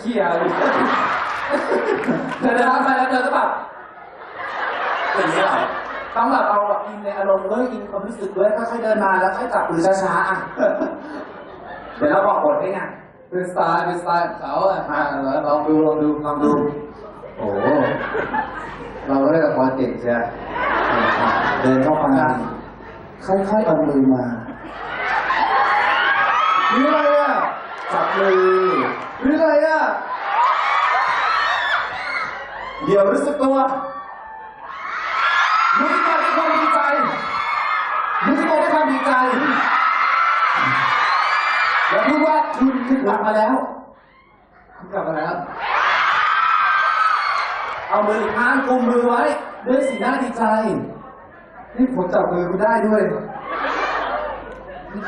เขี่ยอยู่เธอเดินเข้าไปแล้วเธอก็แบบอย่างนี้เหรอต้องแบบเอาแบบอินในอารมณ์ด้วยอินความรู้สึกด้วยค่อยๆเดินมาแล้วค่อยจับมือช้าๆอะเดี๋ยวเราบอกบทให้ไงเป็นสไตล์เป็นสไตล์ของเขาอะอะแล้วลองดูลองดูลองดูโอ้โหเราก็ได้ละครเก่งใช่ไหมเดินเข้ามาค่อยๆเอามือมานี่อะไรอะจับมือ นี่อะไรอะ เดี๋ยวรู้สึกตัวรู้สึกตัวด้วยความดีใจรู้สึกตัวด้วยความดีใจ แล้วพูดว่าคุณคือกลับมาแล้ว คุณกลับมาแล้ว เอามืออีกข้างกุมมือไว้ด้วยสีหน้าดีใจ นี่ผมจับมือคุณได้ด้วย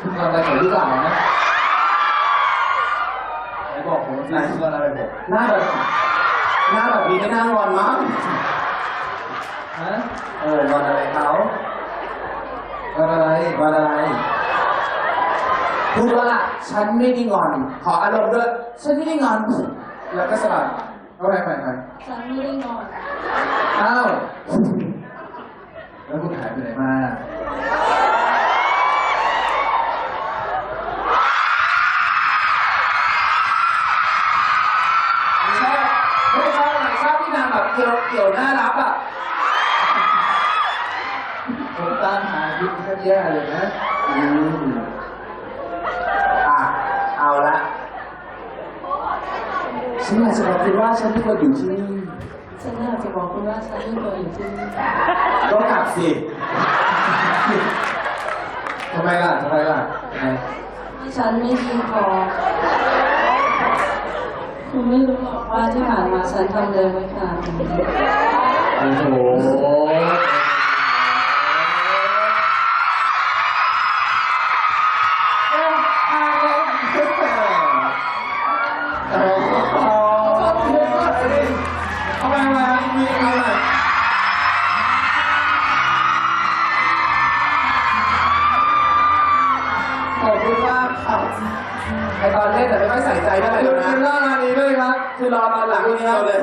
คุณทำอะไรกับลูกสาวนะไหนบอกผมสิคุณทำอะไรผม หน้าแบบหน้าแบบนี้ไม่น่างอนมั้งฮะเอองอนอะไรเขาวันอะไรงอนอะไรพูดว่าฉันไม่ได้งอน ขออารมณ์ด้วยฉันไม่ได้งอน แล้วก็สลับเอาไปใหม่ใหม่ฉันไม่ได้นอนอ้าวแล้วคุณหายไปไหนมา อืมอะเอาละฉันอยากจะบอกคุณว่าฉันไม่ควรอยู่ที่นี่ฉันอยากจะบอกคุณว่าฉันไม่เคยอยู่ที่นี่ก็กลับสิทำไมล่ะทำไมล่ะทำไมฉันไม่ดีพอคุณไม่รู้หรอกว่าที่ผ่านมาฉันทำเลยไว้ขนาดไหนโอ้โห นี้เราเลย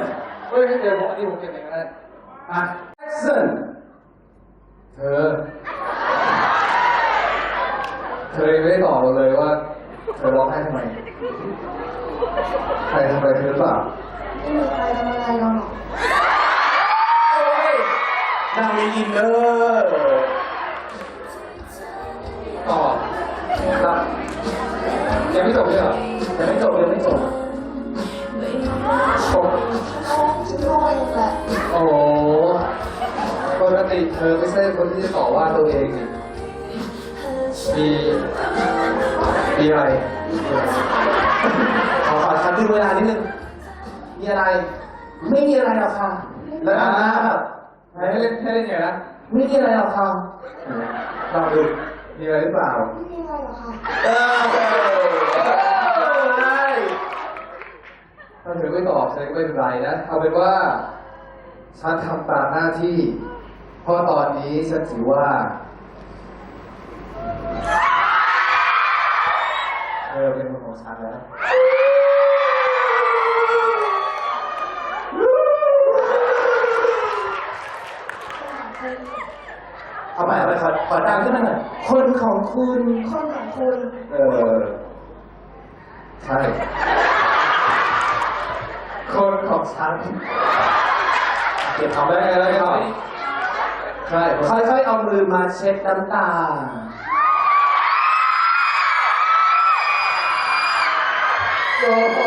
เฮ้ยเดี๋ยวผมอันนี้ผมเก็บเองก็ได้อะแอคชั่นเธอ เธอยังไม่ตอบเราเลยว่า เธอร้องไห้ทำไม ใครทำอะไรเธอหรือเปล่าไม่มีใครทำอะไรเราหรอกโอ้ยนางไมีอินเนอร์ตอครับยังไม่จบเลยเหรอยังไม่จบยังไม่จบ จบฉันโง่เองแหละโอ้โหปกติเธอไม่ใช่คนที่จะต่อว่าตัวเองนี่มีมีอะไรขอขอคัดดูเวลานิดนึงมีอะไร ไม่มีอะไรหรอกค่ะแล้วทำหน้าแบบให้เล่นให้เล่นไงนะไม่มีอะไรหรอกค่ะลองดูมีอะไรหรือเปล่า ไม่มีอะไรหรอกค่ะ เออได้ ถ้าเธอไม่ตอบฉันก็ไม่เป็นไรนะเอาเป็นว่า ฉันทำตามหน้าที่ เพราะตอนนี้ฉันถือว่าเธอเป็นคนของฉันแล้วเอาไปเอาไปขอขอดังขึ้นมาหน่อยคนของคุณ คนของคุณ เออ ใช่คน ของฉัน เก็บของได้ได้ไงเลแล้ยวก็ใช่ค่อยๆเอามือมาเช็ดน้ำตา โอ้โห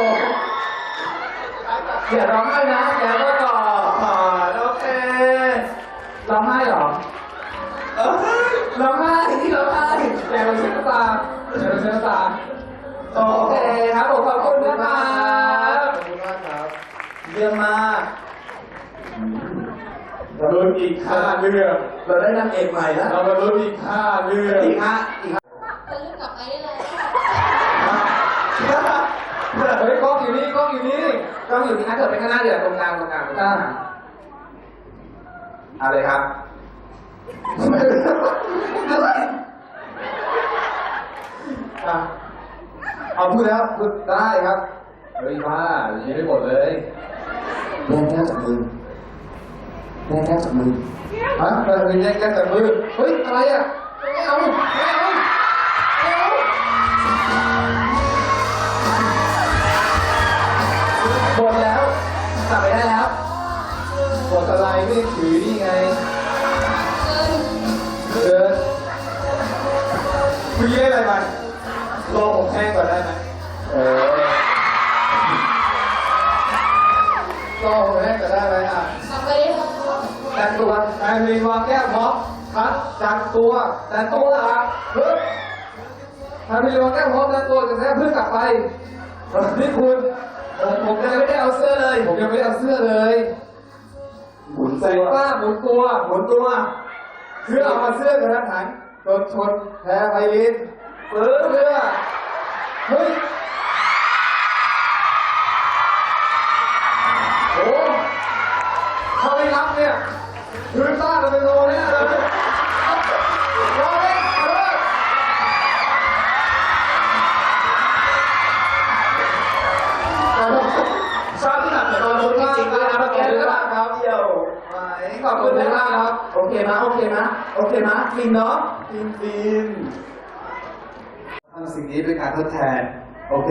อย่าร้องไห้นะอย่าร้อง เรื่อง เราได้นางเอกใหม่แล้วเรามาลุ้นอีกห้าเรื่องอีกฮะอีกฮะจะรีบกลับไปได้เลยเฮ้ยกล้องอยู่นี่กล้องอยู่นี่กล้องอยู่ที่นั่นเกิดไปข้างหน้าเดี๋ยวตรงกลางตรงกลางตรงกลางเอาเลยครับอะเอาพูดแล้วพูดได้ครับเฮ้ยบ้ายังไม่หมดเลยแย่งแก้วจากมือแย่งแก้วจากมือ ฮะเราจะแย่งกันแต่มือเฮ้ยอะไรอะไม่เอาไม่เอาไม่เอาหมดแล้วกลับไปได้แล้วหมดอะไรไม่ได้ถือนี่ไงเดินคุณเย่อะไรไปรอผมแห้งก่อนได้ไหมเออรอผมแห้งก่อนได้ไหมอะทำไปได้ ทั้งหมดดันตัวแอนลีวางแก้วพร้อมคัดดันตัวดันตัวอะเฮ้ยแอนลีวางแก้วพร้อมดันตัวจะแท้เพื่อนกลับไปนี่คุณผมผมยังไม่ได้เอาเสื้อเลย ผมยังไม่ได้เอาเสื้อเลยหมุนใส่ตัวป้าหมุนตัวหมุนตัวเพื่อเอามาเสื้อกระทันหันโดนชนแพ้ไปลินเปื้อเพื่อเฮ้ย โอเคมะโอเคมะฟินเนาะฟินฟินทำสิ่งนี้เป็นการทดแทน โอเค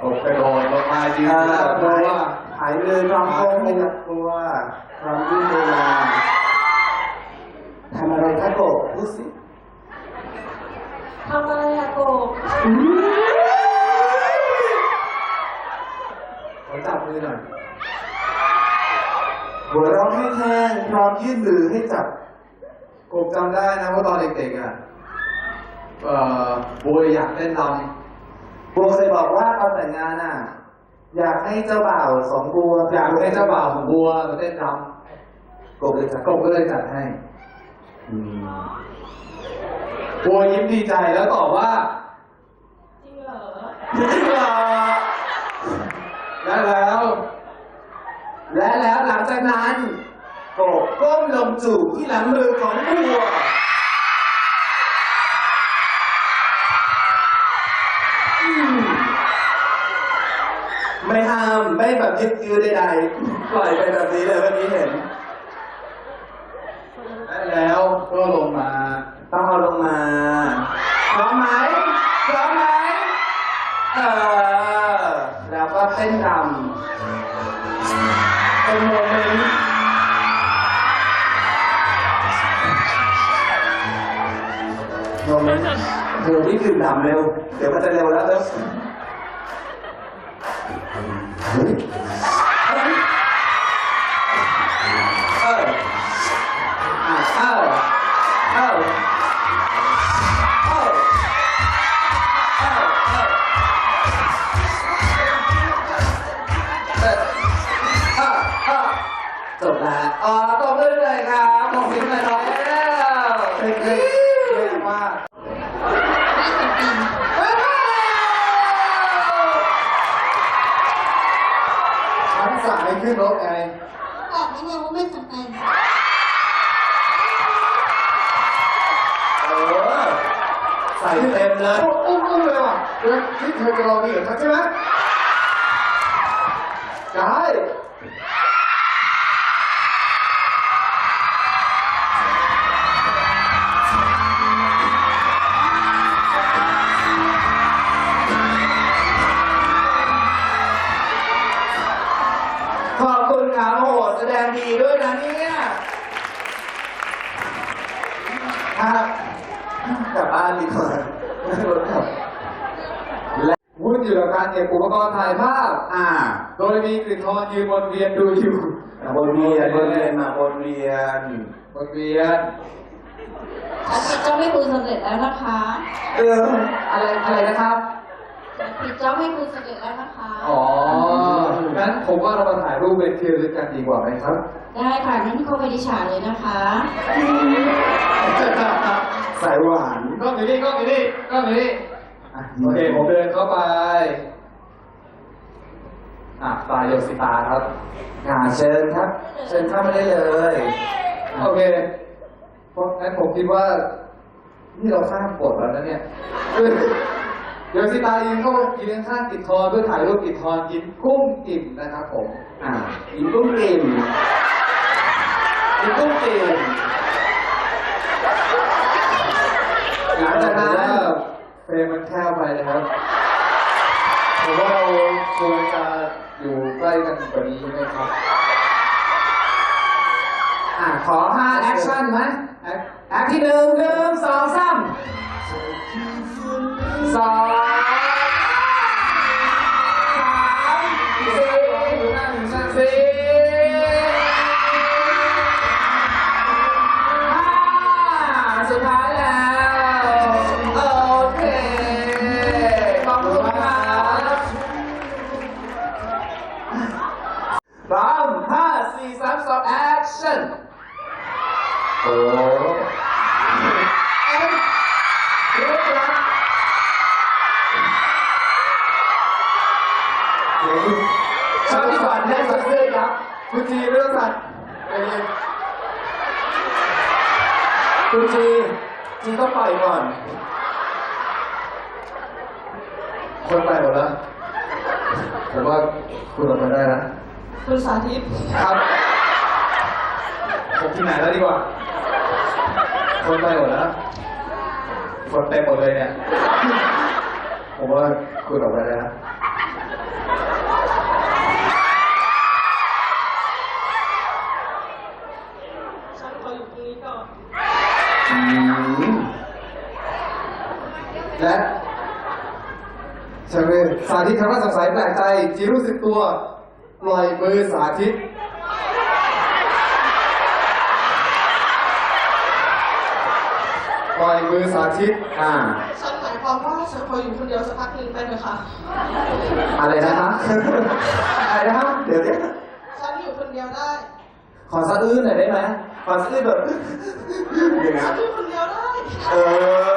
โอเคโดนลงมายืนอ่าแล้วหายว่าหายเลยความโกงไม่กับตัวความยืดเวลาทำอะไรคะโกบพูดสิ ทำอะไรอะโกบ ขอจับมือหน่อย หัวเราะแห้งๆพร้อมยื่นมือให้จับ กบจำได้นะว่าตอนเด็กๆอะ เอ่อบัวอยากเต้นร บัวเคยบอกว่าตอนแต่ งงานอะ อยากให้เจ้าบ่าวสองบัวำอยากให้เจ้าบ่าวของบัวมาเต้นรกบเลยจ้ะำกบก็เลยจัดให้บัวยิ้มดีใจแล้วตอบว่าจริงเหรอจริงเหรอได้แล้ว และแล้วหลังจากนั้นกบก้มลงจูบที่หลังมือของบัว แบบยึดยื้อใดๆปล่อยไปแบบนี้เลยเมื่อกี้เห็น แล้วก็ลงมา ต้องเอาลงมาพร้อมไหมพร้อมไหมเออแล้วก็เต้นรำเป็นโมเมนต์โมเมนต์เดี๋ยวนี่ดื่มดำเร็ว เดี๋ยวมันจะเร็วแล้วเร็ว Right? ใส่เต็มเลยโอ้อุ้มอุ้มเลยว่ะแล้วนี่เธอจะลองดีกับฉันใช่ไหม มีกลิ่นทองยืนวนเวียนดูอยู่วนเวียนวนเวียนมาวนเวียนวนเวียนฉันปิดจ้องให้คุณสำเร็จแล้วนะคะ เอออะไรอะไรนะครับฉันปิดจ้องให้คุณสำเร็จแล้วนะคะ อ๋องั้นผมว่าเรามาถ่ายรูปเป็นที่ระลึกกันดีกว่าไหมครับ ได้ค่ะนั่นเข้าไปในฉากเลยนะคะสายหวานกล้องอยู่นี่กล้องอยู่นี่กล้องอยู่นี่อะโอเคผมเดินเข้าไป อะตาโยสิตาครับอ่าเชิญครับ เชิญเข้ามาได้เลยโอเคเพราะงั้นผมคิดว่านี่เราข้ามกฎแล้วนะเนี่ยโยชิตายืนเข้ายืนข้างติดทอนเพื่อถ่ายรูปติดทอนกินกุ้งกิ่มนะครับผม อ่ากินกุ้งกิ่มกินกุ้งกิ่มหลังจากนั้นเฟรมมันแคบไปนะครับ ผมว่าเราควรจะอยู่ใกล้กันกว่านี้ไหมครับอ่าขอห้าแอคชั่นไหมแอคแอคที่หนึ่งหนึ่งสองสามสอง ชอบที่ก่อนได้สักเสื้อครับคุณจีเรื่องสัตว์ใจเย็นคุณจีจีต้องปล่อยก่อน คนไปหมดแล้วผมว่าคุณออกมาได้นะคุณสาธิตครับผมที่ไหนแล้วดีกว่า คนไปหมดแล้วคนเต็มหมดเลยเนี่ย ผมว่าคุณออกมาได้นะ ฉันขออยู่ตรงนี้ก่อน และชาเว สาธิตทำให้สงสัยแปลกใจจีรู้สึกตัวปล่อยมือสาธิต ปล่อยมือสาธิต อ่า ฉันหมายความว่าฉันขออยู่คนเดียวสักพักหนึ่งได้ไหมคะอะไรนะคะอะไรนะคะเดี๋ยวเดี๋ยวฉันอยู่คนเดียวได้ขอสะอื้นหน่อยได้ไหมขอสะอื้นแบบอย่างฉันั้นนอยู่คนเดียวได้ เออ